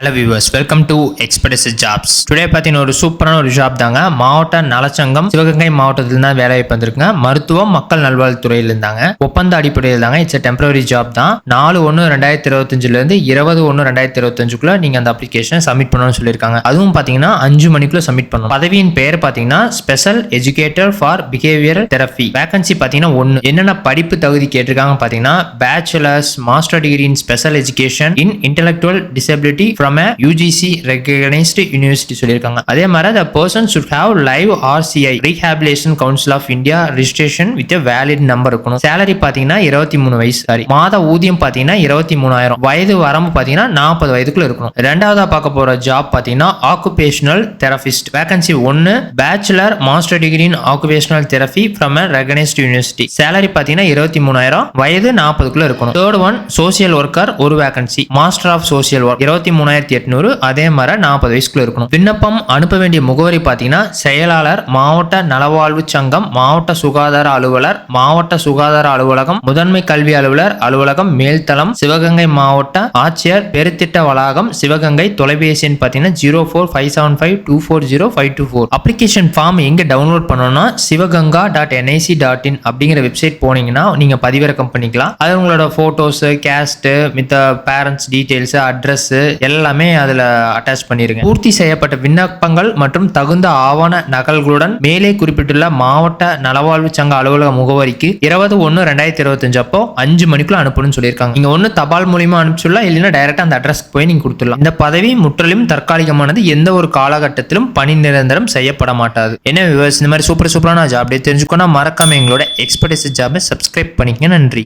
Hello viewers welcome to Express Jobs today பார்த்தீங்கன்னா ஒரு சூப்பரான ஒரு ஜாப் தாங்க. மாவட்ட நலச்சங்கம் சிவகங்கை மாவட்டத்தில் தான் வேலை வாய்ப்பு வந்திருக்குங்க. மருத்துவம் மக்கள் நல்வாழ்வுத்துறையில் இருந்தாங்க. ஒப்பந்த அடிப்படையில் தாங்க இட்ஸ் டெம்பரரி ஜாப் தான். நாலு ஒன்று ரெண்டாயிரத்தி இருபத்தஞ்சிலேருந்து இருபது ஒன்று ரெண்டாயிரத்தி இருபத்தஞ்சுக்குள்ள நீங்கள் அந்த அப்ளிகேஷனை சப்மிட் பண்ணணும்னு சொல்லியிருக்காங்க. அதுவும் பார்த்தீங்கன்னா அஞ்சு மணிக்குள்ள சப்மிட் பண்ணணும். பதவியின் பெயர் பார்த்தீங்கன்னா special educator for behaviour therapy vacancy பார்த்தீங்கன்னா ஒன்று என்னென்ன படிப்பு தகுதி கேட்டிருக்காங்க பார்த்தீங்கன்னா bachelors master degree in special education in intellectual disability from a UGC recognised university சொல்லியிருக்காங்க. அதே மாதிரி the person should have live RCI Rehabilitation Council of India registration with valid number இருக்கணும். சேலரி பார்த்தீங்கன்னா இருபத்தி மூணு வயசு. சாரி மாத ஊதியம் பார்த்தீங்கன்னா இருபத்தி மூணாயிரம். வயது வரம்பு பார்த்தீங்கன்னா நாற்பது வயதுக்குள்ள இருக்கணும். ரெண்டாவதா பார்க்க போற ஜாப் பார்த்தீங்கன்னா ஆக்குபேஷனல் தெரபிஸ்ட் வேகன்சி ஒன்று bachelor master degree in occupational therapy from a recognised university salary பார்த்தீங்கன்னா இருபத்தி மூணாயிரம். வயது நாற்பதுக்குள்ள இருக்கணும். தேர்ட் ஒன் சோசியல் ஒர்க்கர் ஒரு vacancy master of social work இருபத்தி மூணாயிரம் மூணாயிரத்தி எட்நூறு அதே மாதிரி நாற்பது வயசுக்குள்ள இருக்கணும். விண்ணப்பம் அனுப்ப வேண்டிய முகவரி பார்த்தீங்கன்னா செயலாளர் மாவட்ட நலவாழ்வு சங்கம் மாவட்ட சுகாதார அலுவலர் மாவட்ட சுகாதார அலுவலகம் முதன்மை கல்வி அலுவலர் அலுவலகம் மேல்தளம் சிவகங்கை மாவட்ட ஆட்சியர் பெருத்திட்ட வளாகம் சிவகங்கை தொலைபேசி எண் பார்த்தீங்கன்னா zero four five seven five two four zero five two four application form எங்கே டவுன்லோட் பண்ணணும்னா Sivaganga dot NIC dot in அப்படிங்கிற வெப்சைட் போனீங்கன்னா நீங்கள் பதிவிறக்கம் பண்ணிக்கலாம். அது உங்களோட ஃபோட்டோஸு கேஸ்ட்டு மித்த பேரண்ட்ஸ் டீட்டெயில்ஸு அட்ரஸ்ஸு எல்லாம் எல்லாமே அதில் அட்டாச் பண்ணிருங்க. பூர்த்தி செய்யப்பட்ட விண்ணப்பங்கள் மற்றும் தகுந்த ஆவண நகல்களுடன் மேலே குறிப்பிட்டுள்ள மாவட்ட நலவாழ்வு சங்க அலுவலக முகவரிக்கு இருபது ஒன்று ரெண்டாயிரத்தி இருபத்தஞ்சு அப்போ அஞ்சு மணிக்குள்ள அனுப்பணும்னு சொல்லியிருக்காங்க. நீங்க ஒன்று தபால் மூலியமா அனுப்பிச்சுடலாம் இல்லைன்னா டைரக்டா அந்த அட்ரஸ்க்கு போய் நீங்க கொடுத்துடலாம். இந்த பதவி முற்றிலும் தற்காலிகமானது எந்த ஒரு காலகட்டத்திலும் பணி நிரந்தரம் செய்யப்பட மாட்டாது. என்ன விவர்ஸ் இந்த மாதிரி சூப்பர் சூப்பரான ஜாப் அப்படியே தெரிஞ்சுக்கோனா மறக்காம எங்களோட எக்ஸ்பர்டைஸ் ஜாபை சப்ஸ்கிரைப் பண்ணிக்கங்க. நன்றி.